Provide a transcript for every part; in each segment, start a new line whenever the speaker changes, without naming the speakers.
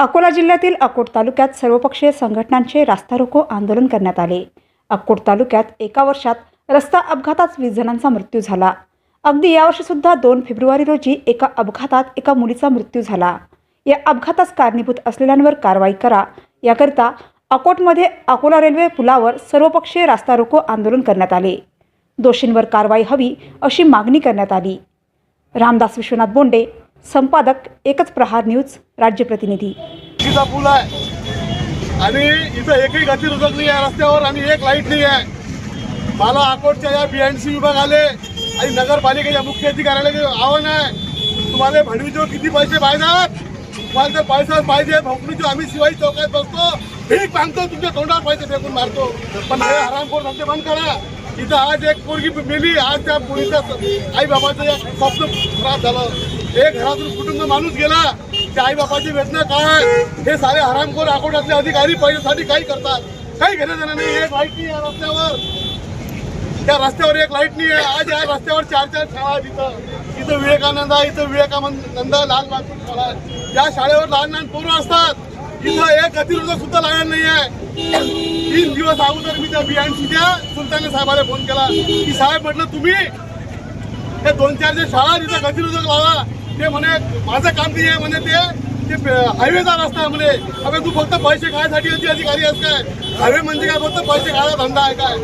अकोला जिल्ह्यातील अकोट तालुक्यात सर्वपक्षीय संघटनांचे रास्ता रोको आंदोलन करण्यात आले. अकोट तालुक्यात एका वर्षात रस्ता अपघातात वीस जणांचा मृत्यू झाला. अगदी यावर्षी सुद्धा दोन फेब्रुवारी रोजी एका अपघातात एका मुलीचा मृत्यू झाला. या अपघातास कारणीभूत असलेल्यांवर कारवाई करा. याकरिता अकोटमध्ये अकोला रेल्वे पुलावर सर्वपक्षीय रास्ता रोको आंदोलन करण्यात आले. दोषींवर कारवाई हवी अशी मागणी करण्यात आली. रामदास विश्वनाथ बोंडे संपादक एकच प्रहार न्यूज राज्य प्रतिनिधी.
पूल आहे. आणि इथं एकही गती रुजक नाही आहे रस्त्यावर आणि एक लाइट नाही आहे मला अकोटच्या या बीएनसी विभाग आले आणि नगरपालिकेच्या मुख्य अधिकाऱ्याला जे आव्हान आहे तुम्हाला भडवीचे किती पैसे पाहिजेत? तुम्हाला जर पैसा पाहिजे. भोकणीचे आम्ही शिवाई चौकात बसतो. ठीक मागतो तुमच्या तोंडावर पैसे फेकून मारतो. पण हे हरामखोर धंदे बंद करा. इथं आज एक पोरगी मेली. आज त्या मुलीचा आई बाबाचं स्वप्न खराब झालं. एक घरातून कुटुंब माणूस गेला त्या आई बाबाची वेदना काय? हे सारे हरामखोर आकोटातले अधिकारी पैशासाठी काही करतात. काही घेणं देणं नाही. एक लाइट नाही या रस्त्यावर. त्या रस्त्यावर एक लाइट नाही आहे. आज या रस्त्यावर चार चार शाळा आहेत इथं. इथं विवेकानंद आहे इथं विवेकानंद लाल बहादूर शाळा या शाळेवर लहान लहान पोरं असतात. इथं एक गतिरोधक सुद्धा लागणार नाही आहे. तीन दिवस अगोदर मी त्या बियाणशीच्या सुलताने साहेबाला फोन केला. की साहेब म्हटलं तुम्ही हे दोन चार जे शाळा तिथं गतिरोधक लावा. ते म्हणे माझं काम नाही आहे म्हणे ते ते हायवेचा रस्ता आहे म्हणे. अरे तू फक्त पैसे खायसाठी याची अधिकारी आहेस काय? हायवे म्हणजे काय? फक्त पैसे खायला धंदा आहे काय?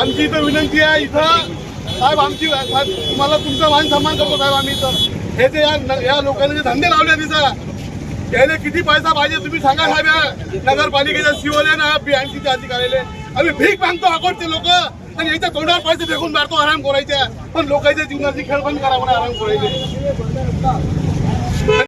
आमची इथं विनंती आहे इथं साहेब आमची साहेब तुम्हाला तुमचा मान सन्मान करतो साहेब आम्ही इथं. हे जे या या लोकांनी जे धंदे लावले तिथं त्याने किती पैसा पाहिजे तुम्ही सांगा साहेब. या नगरपालिकेच्या सीओले ना बी बीएनसीचे अधिकारीले. आम्ही भीक मागतो अकोटचे लोक आणि याच्या तोंडावर पैसे फेकून मारतो आराम करायच्या पण लोकांच्या जीवनाची खेळ पण करा म्हणा आराम करायचे. 到。